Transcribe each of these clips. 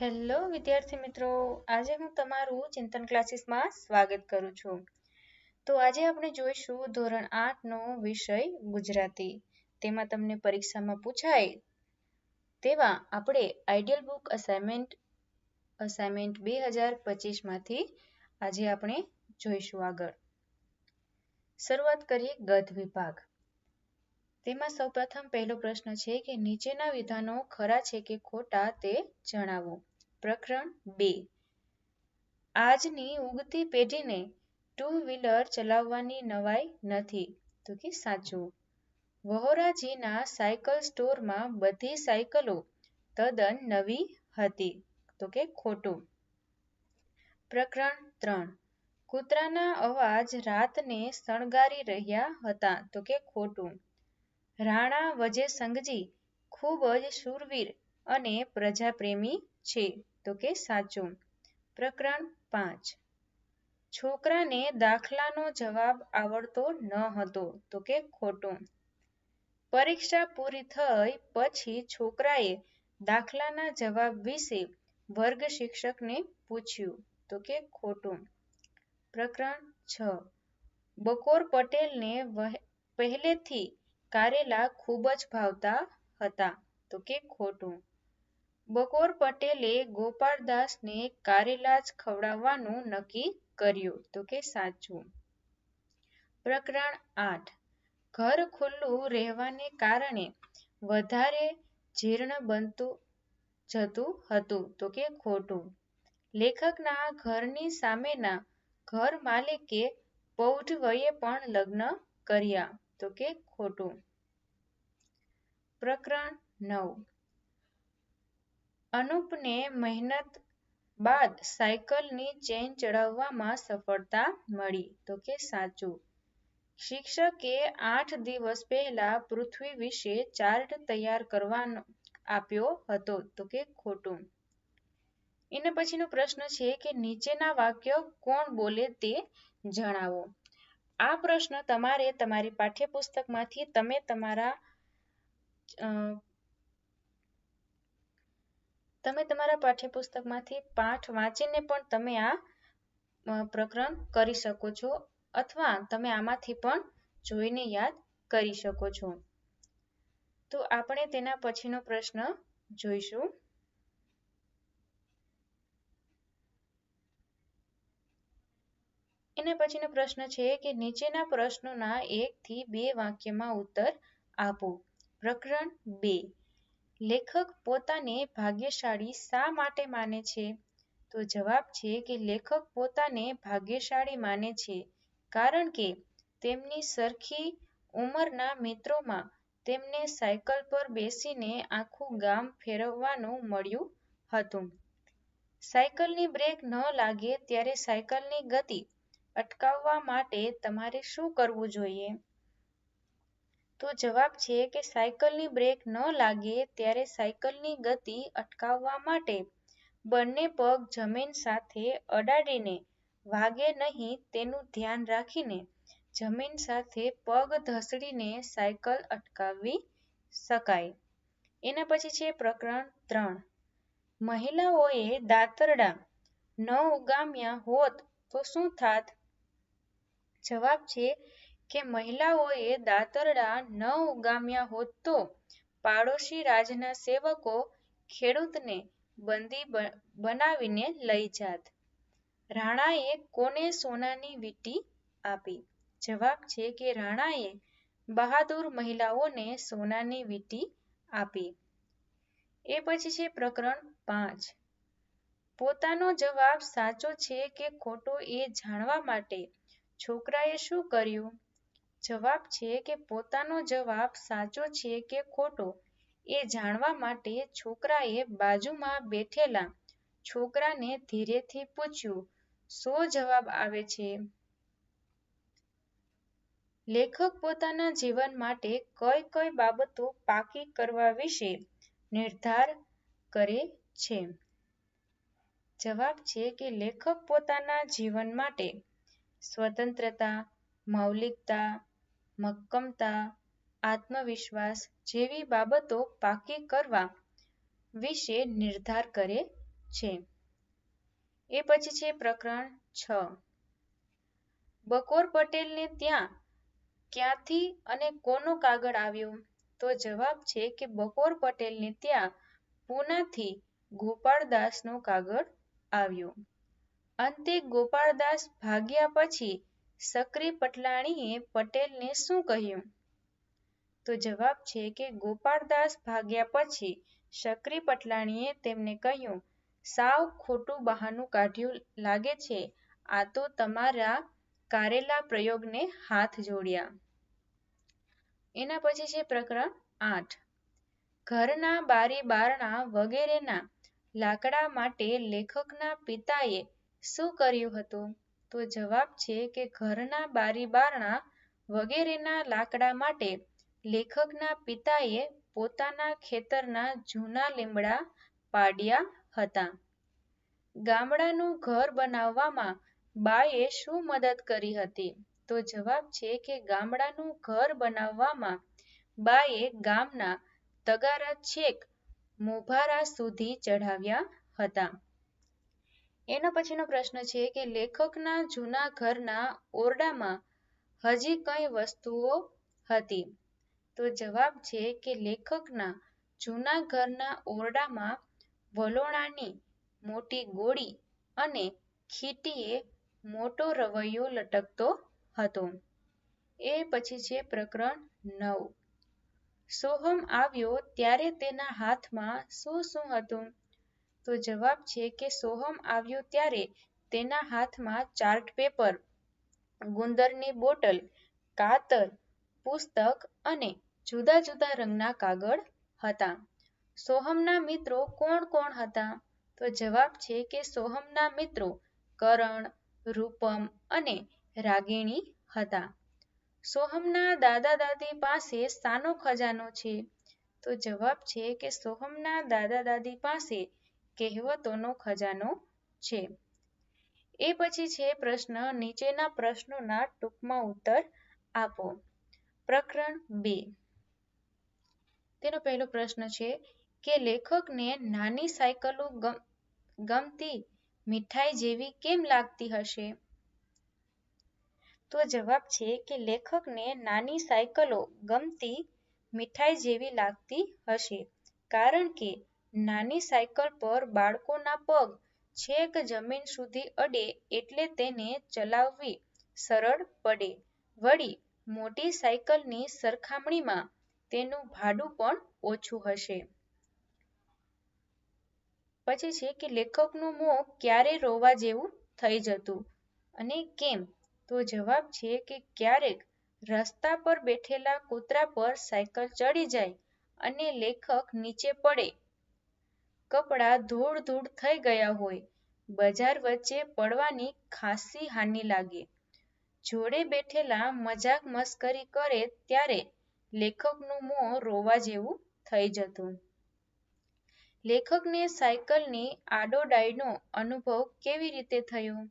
Hello વિદ્યાર્થી મિત્રો, આજે હું તમારું ચિંતન ક્લાસીસમાં સ્વાગત કરું છું. તો આજે આપણે જોઈશું ધોરણ આઠનો વિષય ગુજરાતી. તેમાં તમને પરીક્ષામાં પૂછાય તેવા આપણે આઈડિયલ બુક અસાઇનમેન્ટ અસાઇનમેન્ટ બે હજાર પચીસમાંથી આજે આપણે જોઈશું આગળ. શરૂઆત કરીએ ગદ્ય વિભાગ. તેમાં સૌપ્રથમ પહેલો પ્રશ્ન છે કે નીચેના વિધાનો ખરા છે કે ખોટા તે જણાવો. પ્રકરણ બે. આજની ઉગતી પેઢીને ટુ વ્હીલર ચલાવવાની નવાઈ નથી. તો કે સાચું. વહોરાજીના સાયકલ સ્ટોરમાં બધી સાયકલો તદ્દન નવી હતી. તો કે ખોટું. પ્રકરણ ત્રણ. કૂતરાના અવાજ રાતને શણગારી રહ્યા હતા. તો કે ખોટું. રાણા વજેસંગજી ખૂબ જ શૂરવીર અને પ્રજાપ્રેમી છે. તો કે સાચું પ્રકરણ પાંચ. છોકરાને દાખલાનો જવાબ આવડતો ન હતો. તો કે ખોટું. પરીક્ષા પૂરી થઈ પછી છોકરાએ દાખલાના જવાબ વિશે વર્ગ શિક્ષકને પૂછ્યું. તો કે ખોટું પ્રકરણ છ. બકોર પટેલને પહેલેથી કારેલા ખૂબ જ ભાવતા હતા. તો કે ખોટું? બકોર પટેલે ગોપાળદાસને કારેલા જ ખવડાવવાનું નક્કી કર્યું. તો કે સાચું? પ્રકરણ આઠ. ઘર ખુલ્લું રહેવાને કારણે વધારે જીર્ણ બનતું જતું હતું. તો કે ખોટું? લેખકના ઘરની સામેના ઘર માલિકે પૌઢ વયે પણ લગ્ન કર્યા. તો કે ખોટું. પ્રકરણ નવ. અનુપને મહેનત બાદ સાયકલની ચેન ચડાવવામાં સફળતા મળી. તો કે સાચું. શિક્ષકે આઠ દિવસ પહેલા પૃથ્વી વિશે ચાર્ટ તૈયાર કરવાનો આપ્યો હતો. તો કે ખોટું. એના પછીનો પ્રશ્ન છે કે નીચેના વાક્ય કોણ બોલે તે જણાવો. આ પ્રશ્ન તમારે તમારી પાઠ્યપુસ્તકમાંથી તમે તમારા તમે તમારા પાઠ્યપુસ્તકમાંથી પાઠ વાંચીને પણ તમે આ પ્રકરણ કરી શકો છો અથવા તમે આમાંથી પણ જોઈને યાદ કરી શકો છો. તો આપણે તેના પછીનો પ્રશ્ન જોઈશું. એના પછીનો પ્રશ્ન છે કે નીચેના પ્રશ્નોના એક થી બે વાક્યમાં ઉત્તર આપો. પ્રકરણ બે. લેખક પોતાને ભાગ્યશાળી શા માટે માને છે? તો જવાબ છે કે લેખક પોતાને ભાગ્યશાળી માને છે કારણ કે તેમની સરખી ઉંમરના મિત્રોમાં તેમને સાયકલ પર બેસીને આખું ગામ ફેરવવાનું મળ્યું હતું. સાયકલની બ્રેક ન લાગે ત્યારે સાયકલની ગતિ અટકાવવા માટે તમારે શું કરવું જોઈએ? તો જવાબ છે કે સાયકલની બ્રેક ન લાગે ત્યારે સાયકલની ગતિ અટકાવવા માટે બંને પગ જમીન સાથે અડાડીને, વાગે નહીં તેનું ધ્યાન રાખીને, જમીન સાથે પગ ધસડીને સાયકલ અટકાવવી શકાય. એના પછી છે પ્રકરણ ત્રણ. મહિલાઓએ દાતરડા ન ઉગામ્યા હોત તો શું થાત? જવાબ છે કે મહિલાઓએ દાતરડા ન ઉગામ્યા હોત તો પાડોશી રાજના સેવકો ખેડૂતને બંદી બનાવીને લઈ જાત. રાણાએ કોને સોનાની વીટી આપી? જવાબ છે કે રાણાએ બહાદુર મહિલાઓને સોનાની વીટી આપી. એ પછી છે પ્રકરણ પાંચ. પોતાનો જવાબ સાચો છે કે ખોટો એ જાણવા માટે છોકરાએ શું કર્યું? જવાબ છે કે પોતાનો જવાબ સાચો છે કે ખોટો એ જાણવા માટે છોકરાએ બાજુમાં બેઠેલા છોકરાને ધીરેથી પૂછ્યું, શો જવાબ આવે છે? લેખક પોતાના જીવન માટે કઈ કઈ બાબતો પાકી કરવા વિશે નિર્ધાર કરે છે. જવાબ છે કે લેખક પોતાના જીવન માટે સ્વતંત્રતા, મૌલિકતા, મક્કમતા, આત્મવિશ્વાસ જેવી બાબતો પાકી કરવા વિશે નિર્ધાર કરે છે. એ પછી છે પ્રકરણ છ. બકોર પટેલને ત્યાં ક્યાંથી અને કોનો કાગળ આવ્યો? તો જવાબ છે કે બકોર પટેલને ત્યાં પૂનાથી ગોપાળદાસનો કાગળ આવ્યો. અંતે ગોપાળદાસ ભાગ્યા પછી સક્રી પટલાણીએ પટેલને શું કહ્યું? તો જવાબ છે કે ગોપાળદાસ ભાગ્યા પછી સક્રી પટલાણીએ તેમને કહ્યું, સાવ ખોટું બહાનું કાઢ્યું લાગે છે. આ તો તમારા કારેલા પ્રયોગને હાથ જોડ્યા. એના પછી છે પ્રકરણ આઠ. ઘરના બારી બારણા વગેરેના લાકડા માટે લેખકના પિતાએ શું કર્યું હતું? તો જવાબ છે કે ઘરના બારી બારણા વગેરેના લાકડા માટે લેખકના પિતાએ પોતાના ખેતરના જૂના લીમડા પાડ્યા હતા. ગામડાનું ઘર બનાવવામાં બાએ શું મદદ કરી હતી? તો જવાબ છે કે ગામડાનું ઘર બનાવવામાં બાએ ગામના તગારા છેક મોભારા સુધી ચઢાવ્યા હતા. એના પછીનો પ્રશ્ન છે કે લેખકના જૂના ઘરના ઓરડામાં હજી કઈ વસ્તુઓ હતી? તો જવાબ છે કે લેખકના જૂના ઘરના ઓરડામાં વલોણાની મોટી ગોળી અને ખીટીએ મોટો રવૈયો લટકતો હતો. એ પછી છે પ્રકરણ નવ. સોહમ આવ્યો ત્યારે તેના હાથમાં શું શું હતું? તો જવાબ છે કે સોહમ આવ્યો ત્યારે તેના હાથમાં ચાર્ટ પેપર, ગુંદરની બોટલ, કાતર, પુસ્તક અને જુદા જુદા રંગના કાગળ હતા. સોહમના મિત્રો કોણ કોણ હતા? તો જવાબ છે કે સોહમના મિત્રો કરણ, રૂપમ અને રાગિણી હતા. સોહમના દાદા દાદી પાસે શાનો ખજાનો છે. તો જવાબ છે કે સોહમના દાદા દાદી પાસે કહેવતોનો ખજાનો છે. એ પછી છે પ્રશ્ન, નીચેના પ્રશ્નોના ટૂંકમાં ઉત્તર આપો. પ્રકરણ બે. તેનો પહેલો પ્રશ્ન છે કે લેખકને નાની સાયકલો ગમતી મીઠાઈ જેવી કેમ લાગતી હશે? તો જવાબ છે કે લેખકને નાની સાયકલો ગમતી મીઠાઈ જેવી લાગતી હશે. કારણ કે નાની સાયકલ પર બાળકોના પગ છેક જમીન સુધી અડે એટલે તેને ચલાવવી સરળ પડે. વળી મોટી સાયકલની સરખામણીમાં તેનું ભાડું પણ ઓછું હશે. પછી છે કે લેખકનું મોં ક્યારે રોવા જેવું થઈ જતું અને કેમ? તો જવાબ છે કે ક્યારેક રસ્તા પર બેઠેલા કૂતરા પર સાયકલ ચડી જાય અને લેખક નીચે પડે કપડાં ધૂળ ધૂળ થઈ ગયા હોય. બજાર વચ્ચે પડવાની ખાસી હાનિ લાગે. જોડે બેઠેલા મજાક મસ્કરી કરે ત્યારે લેખકનું મોં રોવા જેવું થઈ જતું. લેખકને સાયકલની આડોડાઈનો અનુભવ કેવી રીતે થયો?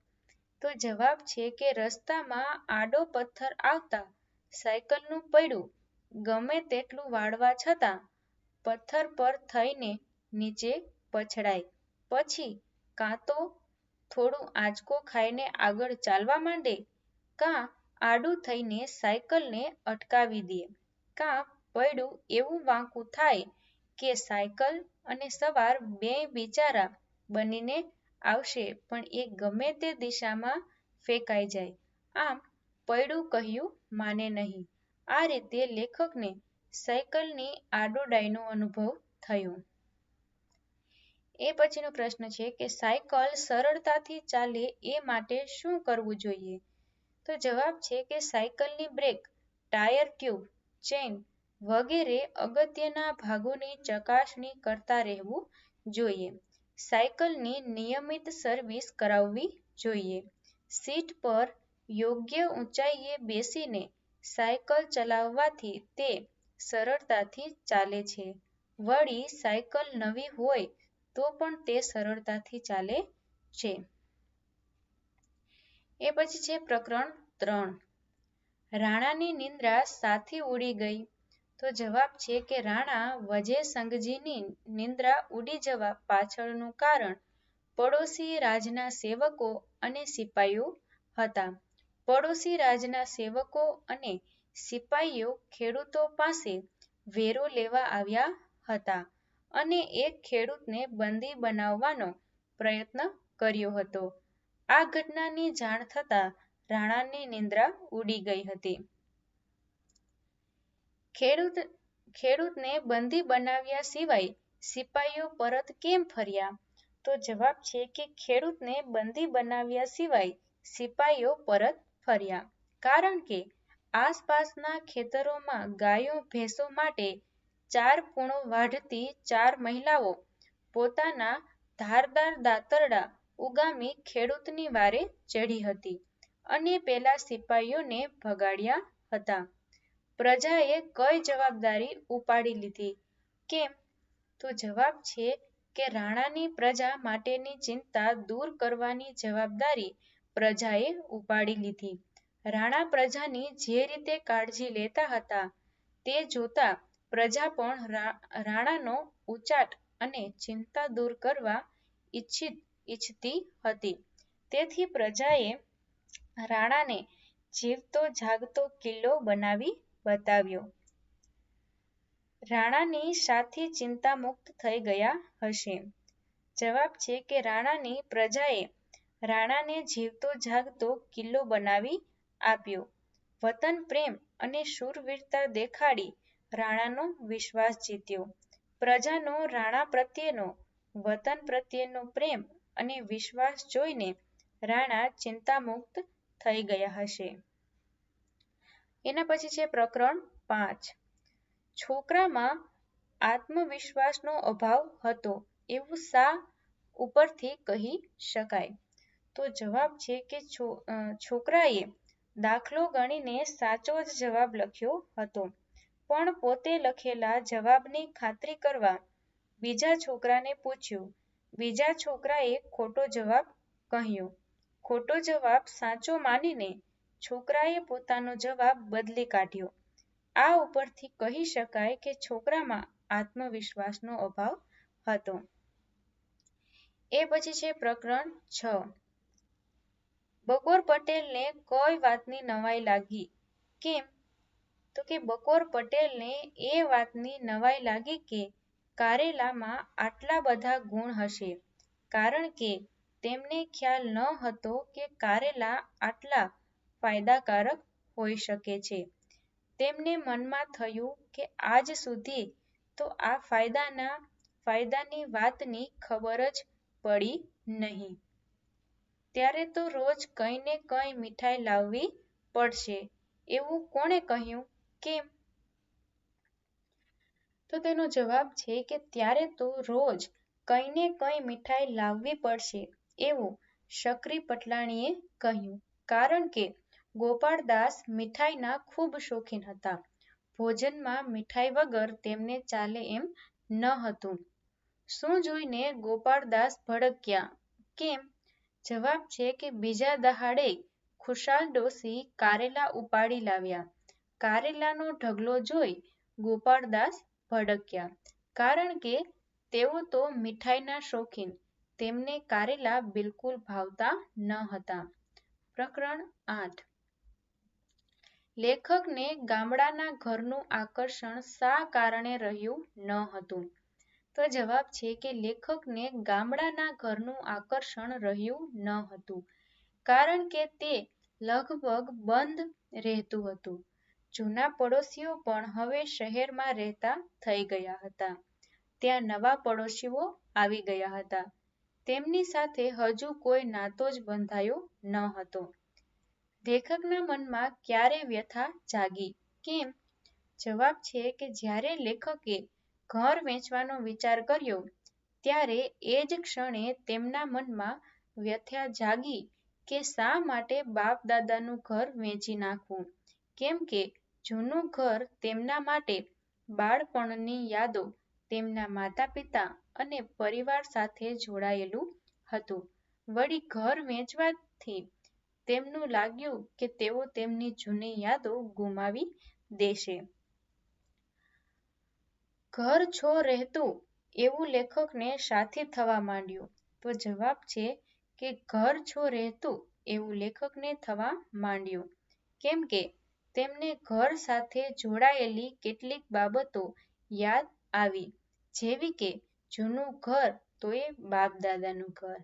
તો જવાબ છે કે રસ્તામાં આડો પથ્થર આવતા સાયકલનું પૈડું ગમે તેટલું વાળવા છતાં, પથ્થર પર થઈને નીચે પછડાય. પછી કાં તો થોડું આંચકો ખાઈને આગળ ચાલવા માંડે, કાં આડું થઈને સાયકલને અટકાવી દે, કાં પૈડું એવું વાંકું થાય કે સાયકલ અને સવાર બેય બિચારા બનીને આવશે, પણ એ ગમે તે દિશામાં ફેંકાઈ જાય. આમ પૈડું કહ્યું માને નહીં. આ રીતે લેખકને સાયકલની આડોડાઈનો અનુભવ થયો. એ પછીનો પ્રશ્ન છે કે સાયકલ સરળતાથી ચાલે એ માટે શું કરવું જોઈએ? તો જવાબ છે કે સાયકલની બ્રેક, ટાયર ટ્યુબ ચેન વગેરે અગત્યના ભાગોની ચકાસણી કરતા રહેવું જોઈએ. સાયકલની નિયમિત સર્વિસ કરાવવી જોઈએ. સીટ પર યોગ્ય ઊંચાઈએ બેસીને સાયકલ ચલાવવાથી તે સરળતાથી ચાલે છે. વળી સાયકલ નવી હોય તો પણ તે સરળતાથી ચાલે છે. એ પછી છે પ્રકરણ ત્રણ. રાણાની નિંદ્રા સાથી ઉડી ગઈ. તો જવાબ છે કે રાણા વજે સંઘજીની નિંદ્રા ઉડી જવા પાછળનું કારણ પડોશી રાજના સેવકો અને સિપાઈઓ હતા. પડોશી રાજના સેવકો અને સિપાઈઓ ખેડૂતો પાસે વેરો લેવા આવ્યા હતા. અને એક ખેડૂતને બંદી બનાવવાનો પ્રયત્ન કર્યો હતો. આ ઘટનાની જાણ થતાં રાણાની નિંદ્રા ઉડી ગઈ હતી. ખેડૂત, ખેડૂતને બંદી બનાવ્યા સિવાય સિપાઈઓ પરત કેમ ફર્યા? તો જવાબ છે કે ખેડૂતને બંદી બનાવ્યા સિવાય સિપાઈઓ પરત ફર્યા કારણ કે આસપાસના ખેતરોમાં ગાયો, ભેંસો માટે ચાર પૂણો વાઢતી ચાર મહિલાઓ પોતાના ધારદાર દાતરડા ઉગામી ખેડૂતની વારે ચઢી હતી અને પેલા સિપાઈઓને ભગાડ્યા હતા. પ્રજાએ કઈ જવાબદારી ઉપાડી લીધી? કેમ? તો જવાબ છે કે રાણાની પ્રજા માટેની ચિંતા દૂર કરવાની જવાબદારી પ્રજાએ ઉપાડી લીધી. રાણા પ્રજાની જે રીતે કાળજી લેતા હતા તે જોતા પ્રજા પણ રાણાનો ઉચાટ અને ચિંતા દૂર કરવા ઈચ્છિત હતી. તેથી પ્રજાએ રાણાને જીવતો, જાગતો કિલ્લો બનાવી બતાવ્યો. રાણાની સાથી ચિંતામુક્ત થઈ ગયા હશે. જવાબ છે કે રાણાની પ્રજાએ રાણાને જીવતો, જાગતો કિલ્લો બનાવી આપ્યો. વતન, પ્રેમ અને શૂરવીરતા દેખાડી રાણાનો વિશ્વાસ જીત્યો. પ્રજાનો, રાણા પ્રત્યેનો, વતન પ્રત્યેનો પ્રેમ અને વિશ્વાસ જોઈને રાણા ચિંતામુક્ત થઈ ગયા હશે. એના પછી છે પ્રકરણ પાંચ છોકરામાં આત્મવિશ્વાસનો અભાવ હતો એવું શા ઉપરથી કહી શકાય? તો જવાબ છે કે છોકરાએ દાખલો ગણીને સાચો જ જવાબ લખ્યો હતો પણ પોતે લખેલા જવાબની ખાતરી કરવા બીજા છોકરાને પૂછ્યું. બીજા છોકરાએ ખોટો જવાબ કહ્યો. ખોટો જવાબ સાચો માનીને છોકરાએ પોતાનો જવાબ બદલી કાઢ્યો. આ ઉપરથી કહી શકાય કે છોકરામાં આત્મવિશ્વાસનો અભાવ હતો. એ પછી છે પ્રકરણ છ બકોર પટેલને કોઈ વાતની નવાઈ લાગી? કેમ? તો કે બકોર પટેલને એ વાતની નવાઈ લાગી કે કારેલામાં આટલા બધા ગુણ હશે કારણ કે તેમને ખ્યાલ ન હતો કે કારેલા આટલા ફાયદાકારક હોઈ શકે છે. તેમને મનમાં થયું કે આજ સુધી તો આ ફાયદાના ફાયદાની વાતની ખબર જ પડી નહીં. ત્યારે તો રોજ કંઈ ને કંઈ મીઠાઈ લાવવી પડશે એવું કોણે કહ્યું? કેમ? તો તેનો જવાબ છે કે ત્યારે તો રોજ કંઈ ને કંઈ મીઠાઈ લાવવી પડશે એવું શકરી પટલાણીએ કહ્યું કારણ કે ગોપાળદાસ મીઠાઈના ખૂબ શોખીન હતા. ભોજનમાં મીઠાઈ વગર તેમને ચાલે એમ ન હતું. શું જોઈને ગોપાળદાસ ભડક્યા? કેમ? જવાબ છે કે બીજા દહાડે ખુશાલ ડોશી કારેલા ઉપાડી લાવ્યા. કારેલાનો ઢગલો જોઈ ગોપાળદાસ ભડક્યા કારણ કે તેઓ તો મીઠાઈના શોખીન, તેમને કારેલા બિલકુલ ભાવતા ન હતા. પ્રકરણ આઠ લેખકને ગામડાના ઘરનું આકર્ષણ શા કારણે રહ્યું ન હતું? તો જવાબ છે કે લેખકને ગામડાના ઘરનું આકર્ષણ રહ્યું ન હતું, કારણ કે તે લગભગ બંધ રહેતું હતું. જૂના પડોશીઓ પણ હવે શહેરમાં રહેતા થઈ ગયા હતા. ત્યાં નવા પડોશીઓ આવી ગયા હતા. તેમની સાથે હજુ કોઈ નાતો જ બંધાયો ન હતો. લેખકના મનમાં ક્યારે વ્યથા જાગી? કેમ? જવાબ છે કે જ્યારે લેખકે ઘર વેચવાનો વિચાર કર્યો, ત્યારે એ જ ક્ષણે તેમના મનમાં વ્યથા જાગી કે શા માટે બાપ દાદાનું ઘર વેચી નાખવું કેમ કે જૂનું ઘર તેમના માટે બાળપણની યાદો તેમના માતા પિતા અને પરિવાર સાથે જોડાયેલું હતું. વળી ઘર વેચવાથી તેમનું લાગ્યું કે તેઓ તેમની જૂની યાદો ગુમાવી દેશે. ઘર છો રહેતું એવું લેખકને સાથે થવા માંડ્યું. તો જવાબ છે કે ઘર છો રહેતું એવું લેખકને થવા માંડ્યું કેમ કે તેમને ઘર સાથે જોડાયેલી કેટલીક બાબતો યાદ આવી. જેવી કે જૂનું ઘર તો એ બાપ દાદાનું ઘર,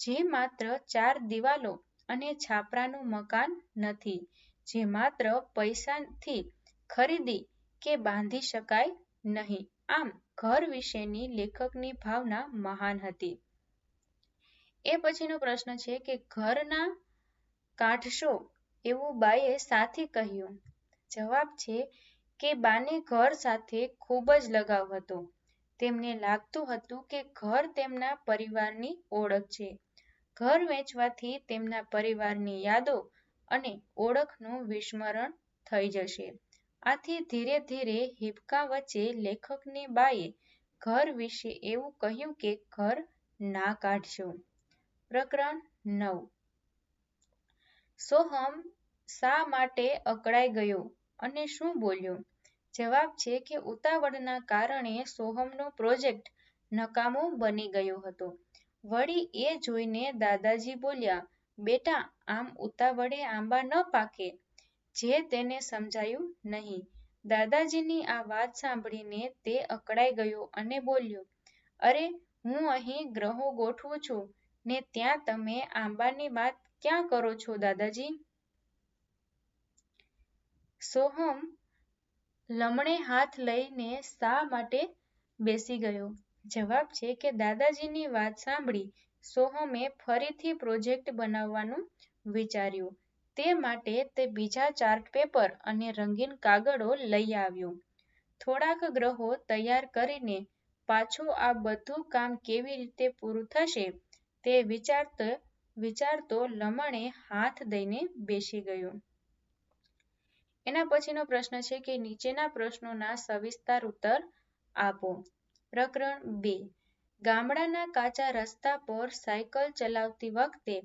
જે માત્ર ચાર દિવાલો અને છાપરાનું મકાન નથી, જે માત્ર પૈસાથી ખરીદી કે બાંધી શકાય નહીં. આમ, ઘર વિશેની લેખકની ભાવના મહાન હતી. એ પછીનો પ્રશ્ન છે કે ઘરના કાઢશો એવું બાએ સાથી કહ્યું. જવાબ છે કે બાને ઘર સાથે ખૂબ જ લગાવ હતો. તેમને લાગતું હતું કે ઘર તેમના પરિવારની ઓળખ છે. ઘર વેચવાથી તેમના પરિવારની યાદો અને ઓળખનું વિસ્મરણ થઈ જશે. આથી ધીરે ધીરે હિબકા વચ્ચે લેખકની બાએ ઘર વિશે એવું કહ્યું કે ઘર ના કાઢશો. પ્રકરણ નવ. સોહમ શા માટે અકળાઈ ગયો અને શું બોલ્યો? જવાબ છે કે ઉતાવળના કારણે સોહમનો પ્રોજેક્ટ નકામો બની ગયો હતો. વળી એ જોઈને દાદાજી બોલ્યા, બેટા, આમ ઉતાવળે આંબા ન પાકે. જે તેને સમજાયું નહીં. દાદાજીની આ વાત સાંભળીને તે અકળાઈ ગયો અને બોલ્યો, અરે, હું અહીં ગ્રહો ગોઠવું છું ને ત્યાં તમે આંબાની વાત ક્યાં કરો છો દાદાજી? સોહમ લમણે હાથ લઈને શા માટે બેસી ગયો? જવાબ છે કે દાદાજીની વાત સાંભળી સોહમે ફરીથી પ્રોજેક્ટ બનાવવાનું વિચાર્યું. તે માટે તે બીજા ચાર્ટ પેપર અને રંગીન કાગળો લઈ આવ્યો. થોડાક ગ્રહો તૈયાર કરીને પાછું આ બધું કામ કેવી રીતે પૂરું થશે તે વિચારતો વિચારતો લમણે હાથ દઈને બેસી ગયો. એના પછીનો પ્રશ્ન છે કે નીચેના પ્રશ્નોના સવિસ્તાર ઉત્તર આપો. પ્રકરણ બે. ગામડાના કાચા રસ્તા પર સાયકલ ચલાવતી વખતે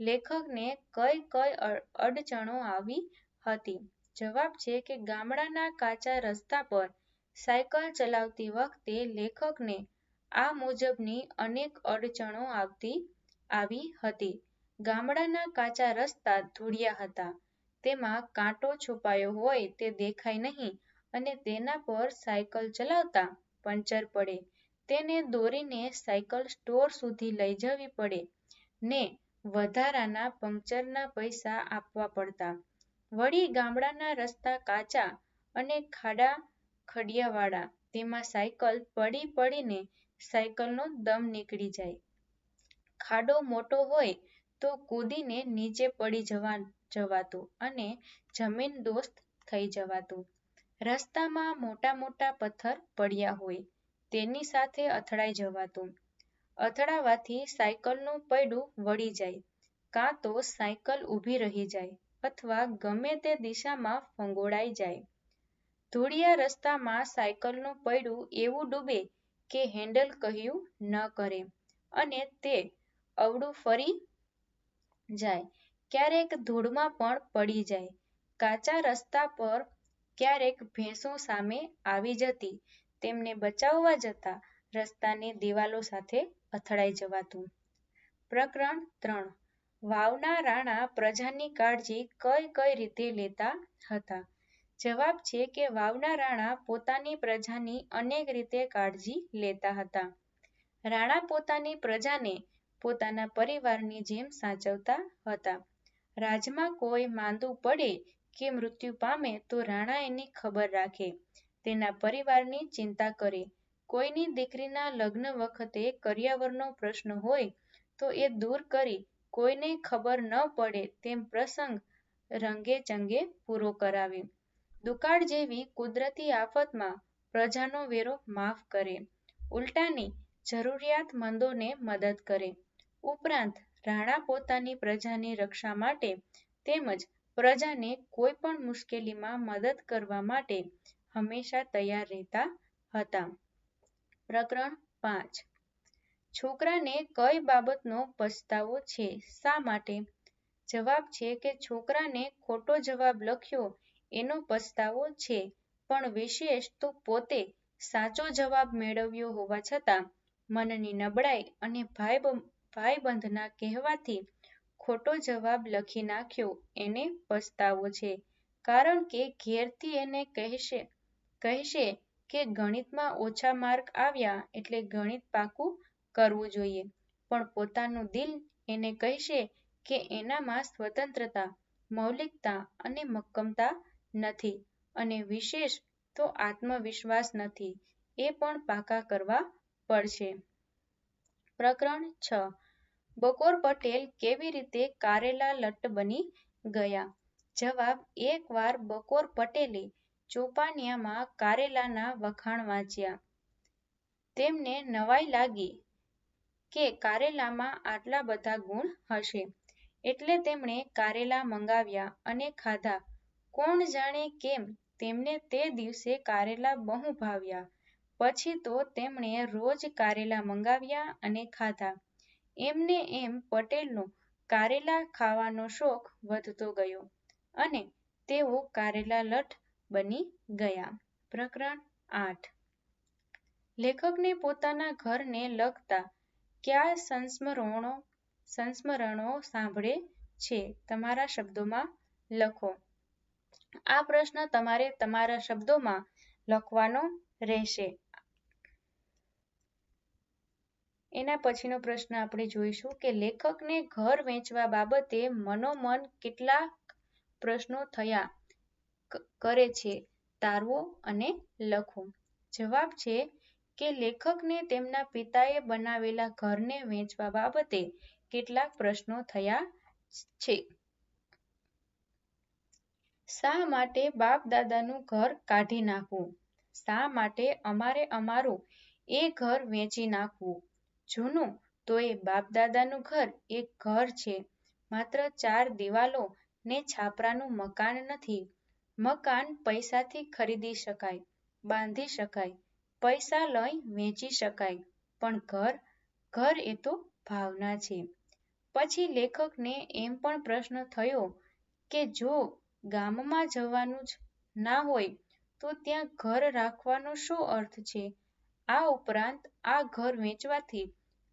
લેખકને કઈ કઈ અડચણો આવી હતી? જવાબ છે કે ગામડાના કાચા રસ્તા પર સાયકલ ચલાવતી વખતે લેખકને આ મુજબની અનેક અડચણો આવતી, આવી હતી. ગામડાના કાચા રસ્તા ધૂળિયા હતા. તેમાં કાંટો છુપાયો હોય તે દેખાય નહીં અને તેના પર સાયકલ ચલાવતા પંચર પડે. તેને દોરીને સાયકલ સ્ટોર સુધી લઈ જવી પડે ને વધારાના પંક્ચરના પૈસા આપવા પડતા. વળી ગામડાના રસ્તા કાચા અને ખાડા ખડિયાવાળા, તેમાં સાયકલ પડી પડીને સાયકલનો દમ નીકળી જાય. ખાડો મોટો હોય તો કૂદીને નીચે પડી જવા જવાતું અને જમીન દોસ્ત થઈ જવાતું. રસ્તામાં મોટા મોટા પથ્થર પડ્યા હોય, તેની સાથે અથડાઈ જવાતું. અથડાવાથી સાયકલનું પૈડું વળી જાય, કાં તો સાયકલ ઊભી રહી જાય અથવા ગમે તે દિશામાં ફંગોળાઈ જાય. ધૂળિયા રસ્તામાં સાયકલનું પૈડું એવું ડૂબે કે હેન્ડલ કહ્યું ન કરે અને તે અવળું ફરી જાય. ક્યારેક ધૂળમાં પણ પડી જાય. કાચા રસ્તા પર ક્યારેક ભેંસો સામે આવી જતી. તેમને બચાવવા જતા રસ્તાની દિવાલો સાથે અથડાઈ જવાતું. પ્રકરણ ત્રણ. વાવના રાણા પ્રજાની કાળજી કઈ કઈ રીતે લેતા હતા? જવાબ છે કે વાવના રાણા પોતાની પ્રજાની અનેક રીતે કાળજી લેતા હતા. રાણા પોતાની પ્રજાને પોતાના પરિવારની જેમ સાચવતા હતા. રાજમાં કોઈ માંદું પડે કે મૃત્યુ પામે તો રાણા એની ખબર રાખે. તેના પરિવારની ચિંતા કરે. કોઈની દીકરીના લગ્ન વખતે કરિયાવરનો પ્રશ્ન હોય તો એ દૂર કરી કોઈને ખબર ન પડે તેમ પ્રસંગ રંગે ચંગે પૂરો કરાવે. દુકાળ જેવી કુદરતી આફતમાં પ્રજાનો વેરો માફ કરે. ઉલટાની જરૂરિયાતમંદોને મદદ કરે. ઉપરાંત રાણા પોતાની પ્રજાની રક્ષા માટે તેમજ પ્રજાને કોઈ પણ મુશ્કેલીમાં મદદ કરવા માટે હંમેશા તૈયાર રહેતા હતા. પ્રકરણ પાંચ. છોકરાને કઈ બાબતનો પસ્તાવો છે? શા માટે? જવાબ છે કે છોકરાને ખોટો જવાબ લખ્યો એનો પસ્તાવો છે, પણ વિશેષ તો પોતે સાચો જવાબ મેળવ્યો હોવા છતાં મનની નબળાઈ અને ભાઈ ભાઈબંધના કહેવાથી ખોટો જવાબ લખી નાખ્યો. એને પસ્તાવો છે. કારણ કે ઘેરથી એને કહેશે કહેશે કે ગણિતમાં ઓછા માર્ક આવ્યા એટલે ગણિત પાકું કરવું જોઈએ. પણ પોતાનું દિલ એને કહેશે કે એનામાં સ્વતંત્રતા, મૌલિકતા અને મક્કમતા નથી અને વિશેષ તો આત્મવિશ્વાસ નથી. એ પણ પાકા કરવા પડશે. પ્રકરણ છ. બકોર પટેલ કેવી રીતે કારેલા લટ બની ગયા? જવાબ એકવાર બકોર પટેલે ચોપાનિયામાં કારેલાના વખાણ વાંચ્યા. તેમને નવાઈ લાગી કે કારેલામાં આટલા બધા ગુણ હશે. એટલે તેમણે કારેલા મંગાવ્યા અને ખાધા. કોણ જાણે કેમ તેમને તે દિવસે કારેલા બહુ ભાવ્યા. પછી તો તેમણે રોજ કારેલા મંગાવ્યા અને ખાધા. એમને એમ પટેલનો કારેલા ખાવાનો શોખ વધતો ગયો અને તેઓ કારેલા લઠ બની ગયા. પ્રકરણ આઠ. લેખકને પોતાના ઘરને લગતા કયા સંસ્મરણો સંસ્મરણો સાંભળે છે તમારા શબ્દોમાં? લખો. આ પ્રશ્ન તમારે તમારા શબ્દોમાં લખવાનો રહેશે. એના પછીનો પ્રશ્ન આપણે જોઈશું કે લેખકને ઘર વેચવા બાબતે મનોમન કેટલા પ્રશ્નો થયા કરે છે, તારવો અને લખો જવાબ છે કે લેખકને તેમના પિતાએ બનાવેલા ઘરને વેચવા બાબતે કેટલાક પ્રશ્નો થયા છે. શા માટે બાપ દાદાનું ઘર કાઢી નાખવું? શા માટે અમારે અમારું એ ઘર વેચી નાખવું? જૂનું તો એ બાપ દાદાનું ઘર એક ઘર છે. માત્ર ચાર દિવાલો ને છાપરાનું મકાન નથી. મકાન પૈસાથી ખરીદી શકાય, બાંધી શકાય, પૈસા લઈ વેચી શકાય, પણ ઘર ઘર એ તો ભાવના છે. પછી લેખકને એમ પણ પ્રશ્ન થયો કે જો ગામમાં જવાનું જ ના હોય, તો ત્યાં ઘર રાખવાનો શું અર્થ છે? આ ઉપરાંત આ ઘર વેચવાથી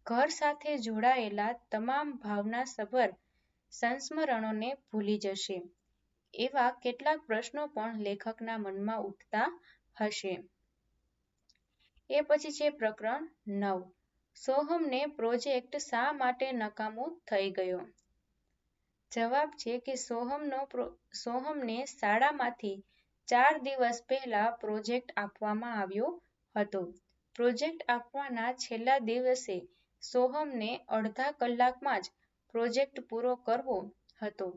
ઘર સાથે જોડાયેલા તમામ ભાવનાસભર સંસ્મરણોને ભૂલી જશે. એવા કેટલાક પ્રશ્નો પણ લેખકના મનમાં ઉઠતા હશે. એ પછી છે પ્રકરણ નવ. સોહમને પ્રોજેક્ટ શા માટે નકામો થઈ ગયો? જવાબ છે કે સોહમનો સોહમને શાળામાંથી ચાર દિવસ પહેલા પ્રોજેક્ટ આપવામાં આવ્યો હતો. પ્રોજેક્ટ આપવાના છેલ્લા દિવસે સોહમને અડધા કલાકમાં જ પ્રોજેક્ટ પૂરો કરવો હતો.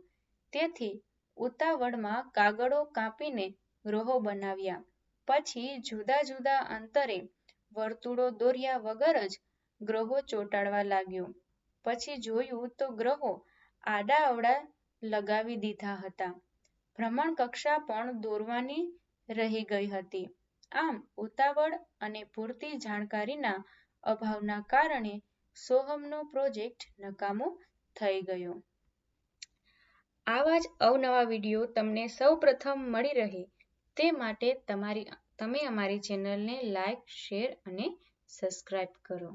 તેથી ઉતાવળમાં કાગળો કાપીને ગ્રહો બનાવ્યા. પછી જુદા જુદા અંતરે વર્તુળો દોર્યા વગર જ ગ્રહો ચોંટાડવા લાગ્યો. પછી જોયું તો ગ્રહો આડા અવડા લગાવી દીધા હતા. ભ્રમણકક્ષા પણ દોરવાની રહી ગઈ હતી. આમ ઉતાવળ અને પૂરતી જાણકારીના અભાવના કારણે સોહમનો પ્રોજેક્ટ નકામો થઈ ગયો. આવા જ અવનવા વીડિયો તમને સૌ પ્રથમ મળી રહે તે માટે તમારી, તમે અમારી ચેનલને લાઈક, શેર અને સબસ્ક્રાઈબ કરો.